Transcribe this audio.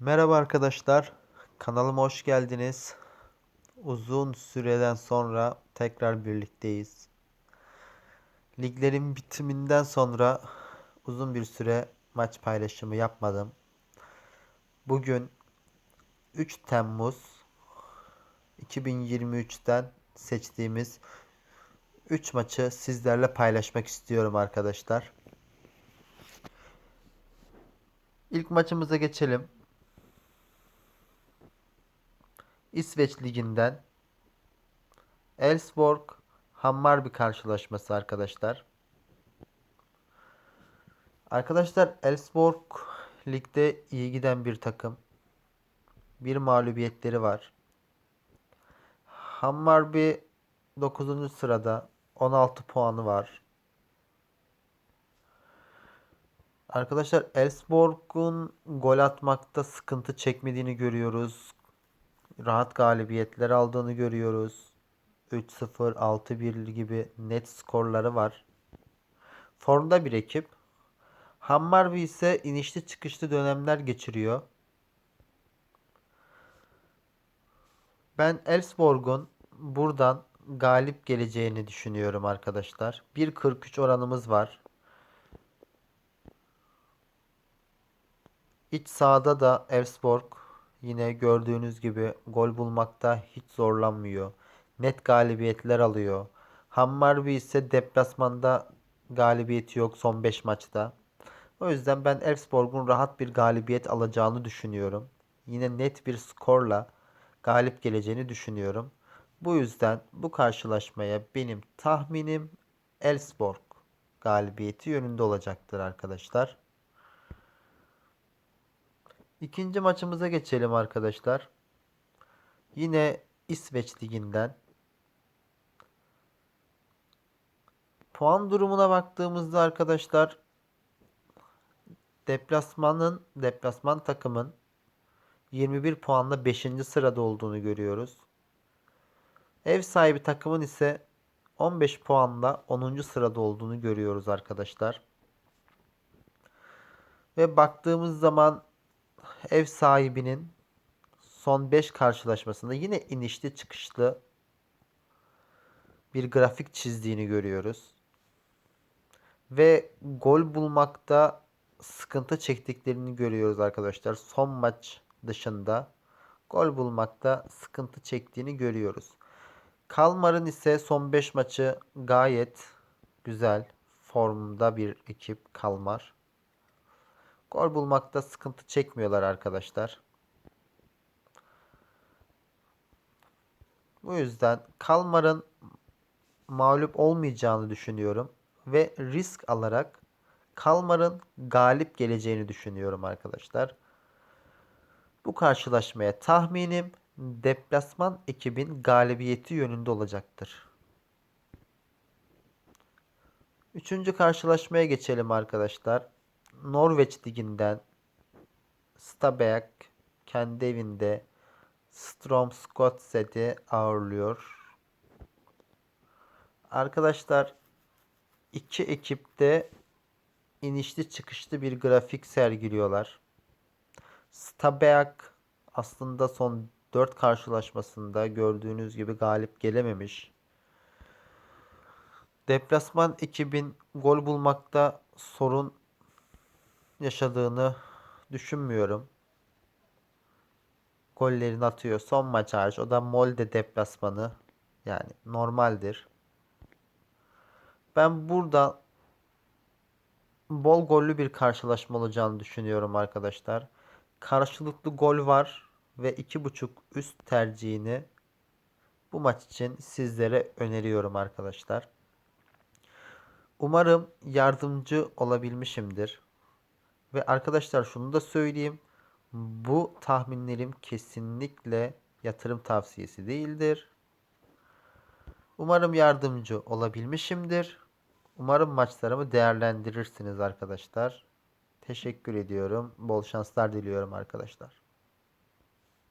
Merhaba arkadaşlar. Kanalıma hoş geldiniz. Uzun süreden sonra tekrar birlikteyiz. Liglerin bitiminden sonra uzun bir süre maç paylaşımı yapmadım. Bugün 3 Temmuz 2023'ten seçtiğimiz 3 maçı sizlerle paylaşmak istiyorum arkadaşlar. İlk maçımıza geçelim. İsveç Ligi'nden Elfsborg Hammarby karşılaşması arkadaşlar. Arkadaşlar Elfsborg ligde iyi giden bir takım. Bir mağlubiyetleri var. Hammarby 9. sırada 16 puanı var. Arkadaşlar Elfsborg'un gol atmakta sıkıntı çekmediğini görüyoruz. Rahat galibiyetler aldığını görüyoruz. 3-0, 6-1 gibi net skorları var. Formda bir ekip. Hammarby ise inişli çıkışlı dönemler geçiriyor. Ben Elfsborg'un buradan galip geleceğini düşünüyorum arkadaşlar. 1.43 oranımız var. İç sahada da Elfsborg yine gördüğünüz gibi gol bulmakta hiç zorlanmıyor. Net galibiyetler alıyor. Hammarby ise deplasmanda galibiyeti yok son 5 maçta. O yüzden ben Elfsborg'un rahat bir galibiyet alacağını düşünüyorum. Yine net bir skorla galip geleceğini düşünüyorum. Bu yüzden bu karşılaşmaya benim tahminim Elfsborg galibiyeti yönünde olacaktır arkadaşlar. İkinci maçımıza geçelim arkadaşlar. Yine İsveç liginden. Puan durumuna baktığımızda arkadaşlar deplasmanın deplasman takımın 21 puanla 5. sırada olduğunu görüyoruz. Ev sahibi takımın ise 15 puanla 10. sırada olduğunu görüyoruz arkadaşlar. Ve baktığımız zaman ev sahibinin son 5 karşılaşmasında yine inişli çıkışlı bir grafik çizdiğini görüyoruz. Ve gol bulmakta sıkıntı çektiklerini görüyoruz arkadaşlar. Son maç dışında gol bulmakta sıkıntı çektiğini görüyoruz. Kalmar'ın ise son 5 maçı gayet güzel formda bir ekip Kalmar. Gol bulmakta sıkıntı çekmiyorlar arkadaşlar. Bu yüzden Kalmar'ın mağlup olmayacağını düşünüyorum ve risk alarak Kalmar'ın galip geleceğini düşünüyorum arkadaşlar. Bu karşılaşmaya tahminim deplasman ekibin galibiyeti yönünde olacaktır. Üçüncü karşılaşmaya geçelim arkadaşlar. Norveç liginden Stabæk kendi evinde Strømsgodset'i ağırlıyor. Arkadaşlar iki ekip de inişli çıkışlı bir grafik sergiliyorlar. Stabæk aslında son 4 karşılaşmasında gördüğünüz gibi galip gelememiş. Deplasman ekibin gol bulmakta sorun yaşadığını düşünmüyorum. Gollerini atıyor. Son maç hariç. O da Molde deplasmanı. Yani normaldir. Ben burada bol gollü bir karşılaşma olacağını düşünüyorum arkadaşlar. Karşılıklı gol var ve 2.5 üst tercihini bu maç için sizlere öneriyorum arkadaşlar. Umarım yardımcı olabilmişimdir. Ve arkadaşlar şunu da söyleyeyim. Bu tahminlerim kesinlikle yatırım tavsiyesi değildir. Umarım yardımcı olabilmişimdir. Umarım maçlarımı değerlendirirsiniz arkadaşlar. Teşekkür ediyorum. Bol şanslar diliyorum arkadaşlar.